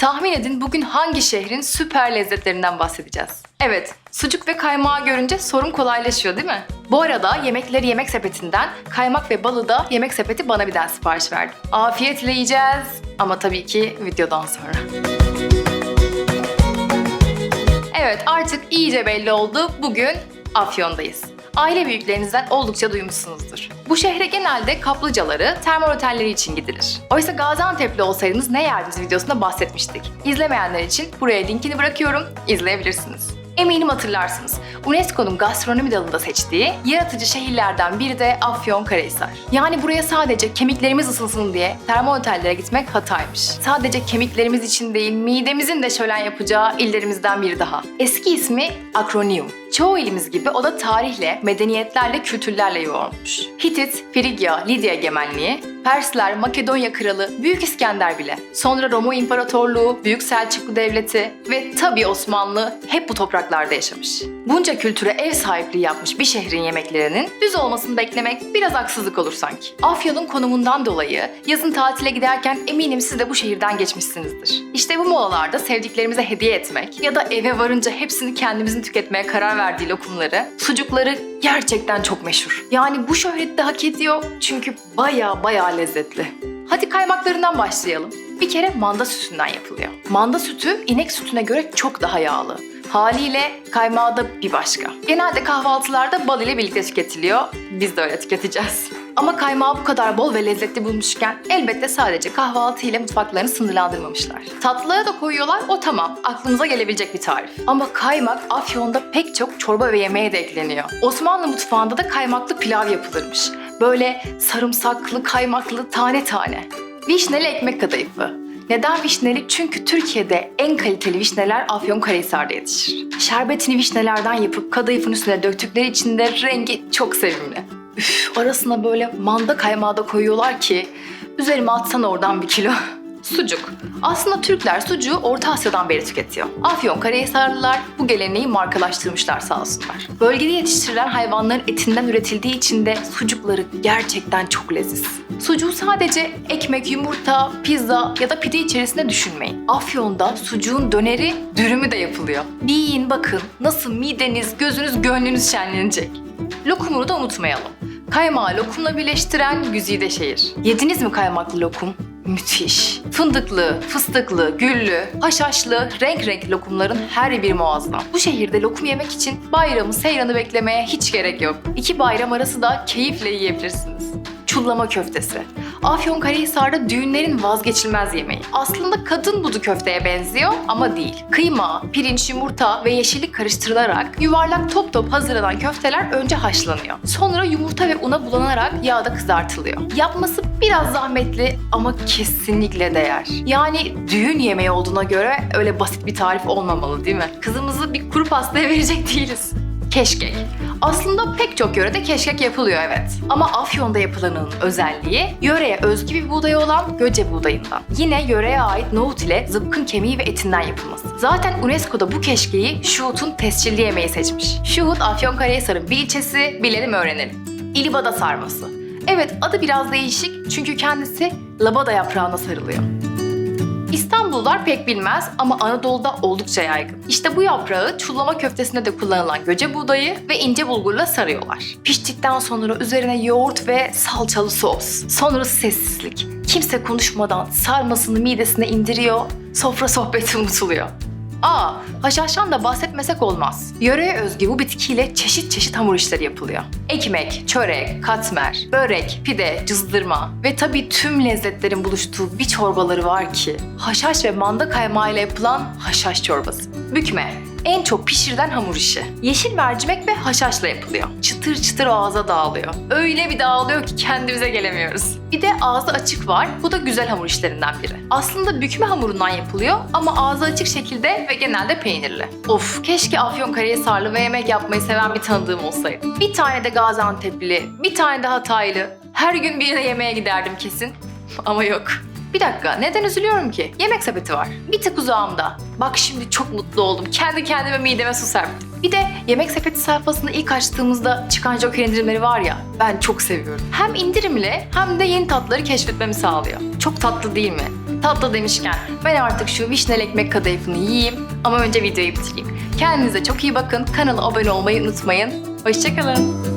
Tahmin edin bugün hangi şehrin süper lezzetlerinden bahsedeceğiz. Evet, sucuk ve kaymağı görünce sorun kolaylaşıyor değil mi? Bu arada yemekleri yemek sepetinden, kaymak ve balı da yemek sepeti bana birden sipariş verdi. Afiyetle yiyeceğiz ama tabii ki videodan sonra. Evet artık iyice belli oldu. Bugün Afyon'dayız. Aile büyüklerinizden oldukça duymuşsunuzdur. Bu şehre genelde kaplıcaları, termal otelleri için gidilir. Oysa Gaziantep'li olsaydınız ne yerdiniz videosunda bahsetmiştik. İzlemeyenler için buraya linkini bırakıyorum, izleyebilirsiniz. Eminim hatırlarsınız. UNESCO'nun gastronomi dalında seçtiği yaratıcı şehirlerden biri de Afyonkarahisar. Yani buraya sadece kemiklerimiz ısınsın diye termal otellere gitmek hataymış. Sadece kemiklerimiz için değil, midemizin de şölen yapacağı illerimizden biri daha. Eski ismi Akronium. Çoğu ilimiz gibi o da tarihle, medeniyetlerle, kültürlerle yoğrulmuş. Hitit, Frigya, Lidya egemenliği, Persler, Makedonya kralı, Büyük İskender bile. Sonra Roma İmparatorluğu, Büyük Selçuklu Devleti ve tabii Osmanlı hep bu topraklarda yaşamış. Bunca kültüre ev sahipliği yapmış bir şehrin yemeklerinin düz olmasını beklemek biraz haksızlık olur sanki. Afyon'un konumundan dolayı yazın tatile giderken eminim siz de bu şehirden geçmişsinizdir. İşte bu molalarda sevdiklerimize hediye etmek ya da eve varınca hepsini kendimizin tüketmeye karar verdiği lokumları, sucukları gerçekten çok meşhur. Yani bu şöhreti de hak ediyor çünkü baya baya lezzetli. Hadi kaymaklarından başlayalım. Bir kere manda sütünden yapılıyor. Manda sütü inek sütüne göre çok daha yağlı. Haliyle kaymağı da bir başka. Genelde kahvaltılarda bal ile birlikte tüketiliyor. Biz de öyle tüketeceğiz. Ama kaymağı bu kadar bol ve lezzetli bulmuşken elbette sadece kahvaltı ile mutfaklarını sınırlandırmamışlar. Tatlıya da koyuyorlar o tamam aklınıza gelebilecek bir tarif. Ama kaymak Afyon'da pek çok çorba ve yemeğe de ekleniyor. Osmanlı mutfağında da kaymaklı pilav yapılırmış. Böyle sarımsaklı, kaymaklı, tane tane. Vişneli ekmek kadayıfı. Neden vişneli? Çünkü Türkiye'de en kaliteli vişneler Afyonkarahisar'da yetişir. Şerbetini vişnelerden yapıp kadayıfın üstüne döktükleri için de rengi çok sevimli. Üf, arasına böyle manda kaymağı da koyuyorlar ki üzerime atsan oradan bir kilo. Sucuk. Aslında Türkler sucuğu Orta Asya'dan beri tüketiyor. Afyonkarahisarlılar bu geleneği markalaştırmışlar sağ olsunlar. Bölgede yetiştirilen hayvanların etinden üretildiği için de sucukları gerçekten çok leziz. Sucuğu sadece ekmek, yumurta, pizza ya da pide içerisinde düşünmeyin. Afyon'da sucuğun döneri, dürümü de yapılıyor. Bir yiyin bakın nasıl mideniz, gözünüz, gönlünüz şenlenecek. Lokumunu da unutmayalım. Kaymağı lokumla birleştiren güzide şehir. Yediniz mi kaymaklı lokum? Müthiş. Fındıklı, fıstıklı, güllü, haşhaşlı, renk renk lokumların her biri muazzam. Bu şehirde lokum yemek için bayramı, seyranı beklemeye hiç gerek yok. İki bayram arası da keyifle yiyebilirsiniz. Çullama köftesi. Afyonkarahisar'da düğünlerin vazgeçilmez yemeği. Aslında kadın budu köfteye benziyor ama değil. Kıyma, pirinç, yumurta ve yeşillik karıştırılarak yuvarlak top top hazırlanan köfteler önce haşlanıyor. Sonra yumurta ve una bulanarak yağda kızartılıyor. Yapması biraz zahmetli ama kesinlikle değer. Yani düğün yemeği olduğuna göre öyle basit bir tarif olmamalı değil mi? Kızımızı bir kuru pastaya verecek değiliz. Keşkek. Aslında pek çok yörede keşkek yapılıyor evet. Ama Afyon'da yapılanın özelliği yöreye özgü bir buğday olan göce buğdayından. Yine yöreye ait nohut ile zıpkın kemiği ve etinden yapılması. Zaten UNESCO'da bu keşkeği Şuhut'un tescilli yemeği seçmiş. Şuhut Afyonkarahisar'ın bir ilçesi, bilelim öğrenelim. İlibada sarması. Evet adı biraz değişik çünkü kendisi labada yaprağına sarılıyor. İstanbullular pek bilmez ama Anadolu'da oldukça yaygın. İşte bu yaprağı çullama köftesinde de kullanılan göce buğdayı ve ince bulgurla sarıyorlar. Piştikten sonra üzerine yoğurt ve salçalı sos. Sonra sessizlik. Kimse konuşmadan sarmasını midesine indiriyor, sofra sohbeti unutuluyor. Aa, haşhaştan da bahsetmesek olmaz. Yöreye özgü bu bitkiyle çeşit çeşit hamur işleri yapılıyor. Ekmek, çörek, katmer, börek, pide, cızdırma ve tabii tüm lezzetlerin buluştuğu bir çorbaları var ki haşhaş ve manda kaymağıyla yapılan haşhaş çorbası. Bükme, en çok pişirilen hamur işi. Yeşil mercimek ve haşhaşla yapılıyor. Çıtır çıtır ağza dağılıyor. Öyle bir dağılıyor ki kendimize gelemiyoruz. Bir de ağzı açık var. Bu da güzel hamur işlerinden biri. Aslında bükme hamurundan yapılıyor ama ağzı açık şekilde ve genelde peynirli. Of keşke Afyonkarahisarlı ve yemek yapmayı seven bir tanıdığım olsaydı. Bir tane de Gaziantep'li, bir tane de Hataylı. Her gün birine yemeğe giderdim kesin. Ama yok. Bir dakika, neden üzülüyorum ki? Yemek sepeti var. Bir tık uzağımda. Bak şimdi çok mutlu oldum. Kendi kendime mideme su serptim. Bir de yemek sepeti sayfasını ilk açtığımızda çıkan Joker indirimleri var ya, ben çok seviyorum. Hem indirimli hem de yeni tatları keşfetmemi sağlıyor. Çok tatlı değil mi? Tatlı demişken ben artık şu vişneli ekmek kadayıfını yiyeyim ama önce videoyu bitireyim. Kendinize çok iyi bakın. Kanala abone olmayı unutmayın. Hoşçakalın.